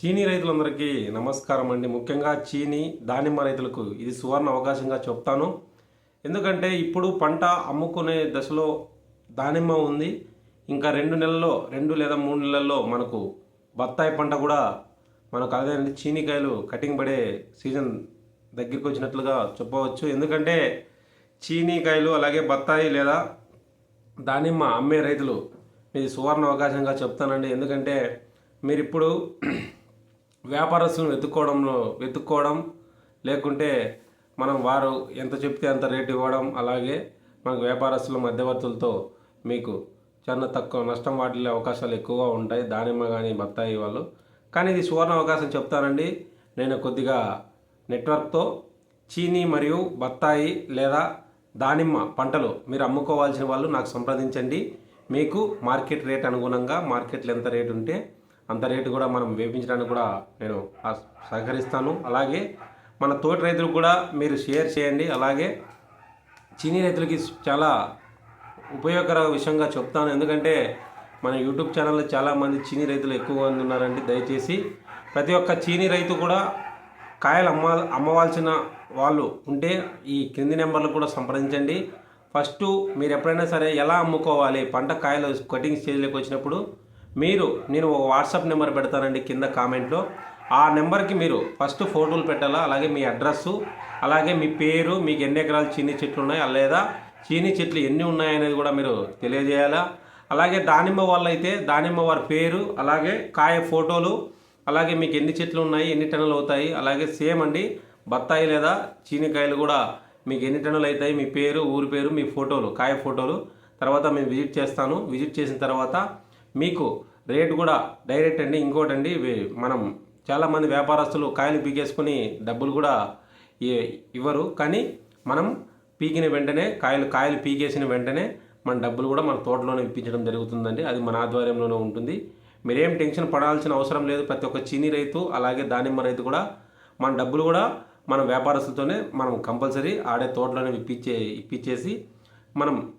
చీనీ రైతులందరికీ నమస్కారం అండి. ముఖ్యంగా చీనీ దానిమ్మ రైతులకు ఇది సువర్ణ అవకాశంగా చెప్తాను. ఎందుకంటే ఇప్పుడు పంట అమ్ముకునే దశలో దానిమ్మ ఉంది. ఇంకా రెండు నెలల్లో రెండు లేదా మూడు నెలల్లో మనకు బత్తాయి పంట కూడా మనకు అదేంటి చీనీకాయలు కటింగ్ పడే సీజన్ దగ్గరికి వచ్చినట్లుగా చెప్పవచ్చు. ఎందుకంటే చీనీకాయలు అలాగే బత్తాయి లేదా దానిమ్మ అమ్మే రైతులు ఇది సువర్ణ అవకాశంగా చెప్తానండి. ఎందుకంటే మీరు ఇప్పుడు వ్యాపారస్తులను వెతుక్కోవడంలో వెతుక్కోవడం లేకుంటే మనం వారు ఎంత చెప్తే అంత రేటు ఇవ్వడం అలాగే మనకు వ్యాపారస్తుల మధ్యవర్తులతో మీకు చాలా తక్కువ నష్టం వాటిల్లే అవకాశాలు ఎక్కువగా ఉంటాయి. దానిమ్మ కానీ బత్తాయి వాళ్ళు. కానీ ఇది సువర్ణ అవకాశం చెప్తానండి. నేను కొద్దిగా నెట్వర్క్తో చీనీ మరియు బత్తాయి లేదా దానిమ్మ పంటలు మీరు అమ్ముకోవాల్సిన వాళ్ళు నాకు సంప్రదించండి. మీకు మార్కెట్ రేట్ అనుగుణంగా మార్కెట్లో ఎంత రేటు ఉంటే అంత రేటు కూడా మనం వేపించడానికి కూడా నేను సహకరిస్తాను. అలాగే మన తోటి రైతులకు కూడా మీరు షేర్ చేయండి. అలాగే చీనీ రైతులకి చాలా ఉపయోగకర విషయంగా చెప్తాను. ఎందుకంటే మన యూట్యూబ్ ఛానల్లో చాలామంది చీనీ రైతులు ఎక్కువ మంది ఉన్నారండి. దయచేసి ప్రతి ఒక్క చీనీ రైతు కూడా కాయలు అమ్మ అమ్మవలసిన వాళ్ళు ఉంటే ఈ క్రింది నెంబర్లు కూడా సంప్రదించండి. ఫస్ట్ మీరు ఎప్పుడైనా సరే ఎలా అమ్ముకోవాలి? పంట కాయలు కటింగ్ స్టేజ్లోకి వచ్చినప్పుడు మీరు నేను ఒక వాట్సాప్ నెంబర్ పెడతానండి కింద కామెంట్లో. ఆ నెంబర్కి మీరు ఫస్ట్ ఫోటోలు పెట్టాలా? అలాగే మీ అడ్రస్సు అలాగే మీ పేరు మీకు ఎన్ని ఎకరాలు చీనీ చెట్లు ఉన్నాయి? లేదా చీనీ చెట్లు ఎన్ని ఉన్నాయనేది కూడా మీరు తెలియజేయాలా? అలాగే దానిమ్మ వాళ్ళు అయితే దానిమ్మ వారి పేరు అలాగే కాయ ఫోటోలు అలాగే మీకు ఎన్ని చెట్లు ఉన్నాయి ఎన్ని టన్నులు అవుతాయి? అలాగే సేమ్ అండి బత్తాయి లేదా చీనికాయలు కూడా మీకు ఎన్ని టన్నులు అవుతాయి? మీ పేరు ఊరి పేరు మీ ఫోటోలు కాయ ఫోటోలు. తర్వాత మేము విజిట్ చేస్తాను. విజిట్ చేసిన తర్వాత మీకు రేటు కూడా డైరెక్ట్ అండి ఇంకోటి అండి ఇవి- మనం చాలామంది వ్యాపారస్తులు కాయలు పీకేసుకుని డబ్బులు కూడా ఇవ్వరు. కానీ మనం పీకిన వెంటనే కాయలు కాయలు పీకేసిన వెంటనే మన డబ్బులు కూడా మన తోటలోనే ఇప్పించడం జరుగుతుందండి. అది మన ఆధ్వర్యంలోనే ఉంటుంది. మీరేం టెన్షన్ పడాల్సిన అవసరం లేదు. ప్రతి ఒక్క చీనీ రైతు అలాగే దానిమ్మ రైతు కూడా మన డబ్బులు కూడా మన వ్యాపారస్తులతోనే మనం కంపల్సరీ ఆడే తోటలోనే ఇప్పించే ఇప్పించేసి మనం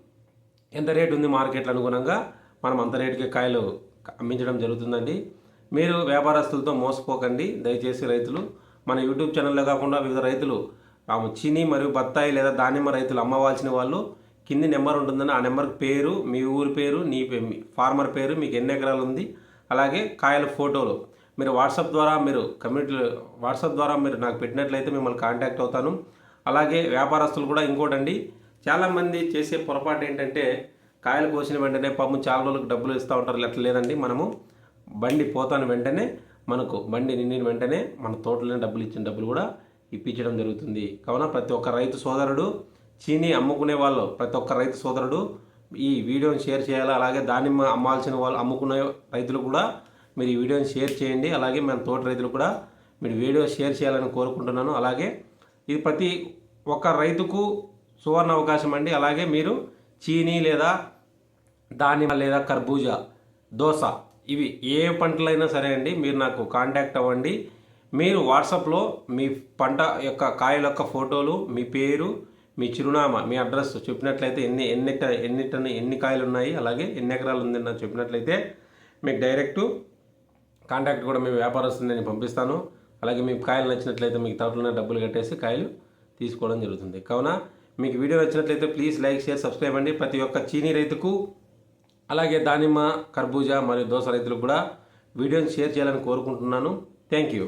ఎంత రేటు ఉంది మార్కెట్లో అనుగుణంగా మనం అంత రేటుకి కాయలు అమ్మించడం జరుగుతుందండి. మీరు వ్యాపారస్తులతో మోసపోకండి. దయచేసి రైతులు మన యూట్యూబ్ ఛానల్లో కాకుండా వివిధ రైతులు ఆ మరియు బత్తాయి లేదా దానిమ్మ రైతులు అమ్మవాల్సిన వాళ్ళు కింది నెంబర్ ఉంటుందని ఆ నెంబర్కి పేరు మీ ఊరి పేరు నీ మీ ఫార్మర్ పేరు మీకు ఎన్ని ఎకరాలు ఉంది అలాగే కాయల ఫోటోలు. మీరు వాట్సాప్ ద్వారా మీరు కమ్యూనిటీ వాట్సాప్ ద్వారా మీరు నాకు పెట్టినట్లయితే మిమ్మల్ని కాంటాక్ట్ అవుతాను. అలాగే వ్యాపారస్తులు కూడా ఇంకోటండి. చాలామంది చేసే పొరపాటు ఏంటంటే కాయలు కోసిన వెంటనే పాపం చాలా రోజులకు డబ్బులు ఇస్తూ ఉంటారు అట్లా లేదండి. మనము బండి పోతాను వెంటనే మనకు బండి నిండిన వెంటనే మన తోటలోనే డబ్బులు ఇచ్చిన డబ్బులు కూడా ఇప్పించడం జరుగుతుంది. కావున ప్రతి ఒక్క రైతు సోదరుడు చీని అమ్ముకునే వాళ్ళు ప్రతి ఒక్క రైతు సోదరుడు ఈ వీడియోని షేర్ చేయాలి? అలాగే దానిమ్మ అమ్మాల్సిన వాళ్ళు అమ్ముకునే రైతులు కూడా మీరు ఈ వీడియోని షేర్ చేయండి. అలాగే మన తోట రైతులు కూడా మీరు వీడియో షేర్ చేయాలని కోరుకుంటున్నాను. అలాగే ఇది ప్రతి ఒక్క రైతుకు సువర్ణ అవకాశం అండి. అలాగే మీరు చీనీ లేదా దానిమ్మ లేదా కర్బూజా దోశ ఇవి ఏ పంటలైనా సరే అండి మీరు నాకు కాంటాక్ట్ అవ్వండి. మీరు వాట్సాప్లో మీ పంట యొక్క కాయల యొక్క ఫోటోలు మీ పేరు మీ చిరునామా మీ అడ్రస్ చెప్పినట్లయితే ఎన్ని ఎన్ని ఎన్ని టన్ ఎన్ని కాయలు ఉన్నాయి అలాగే ఎన్ని ఎకరాలు ఉంది నాకు చెప్పినట్లయితే మీకు డైరెక్టు కాంటాక్ట్ కూడా మేము వ్యాపారస్తుంది నేను పంపిస్తాను. అలాగే మీకు కాయలు నచ్చినట్లయితే మీకు తోటలోనే డబ్బులు కట్టేసి కాయలు తీసుకోవడం జరుగుతుంది. కావున మీకు వీడియో నచ్చినట్లయితే ప్లీజ్ లైక్ షేర్ సబ్స్క్రైబ్ అండి. ప్రతి ఒక్క చీనీ రైతుకు అలాగే దానిమ్మ కర్బూజా మరియు దోస రైతులకు కూడా వీడియోని షేర్ చేయాలని కోరుకుంటున్నాను. Thank you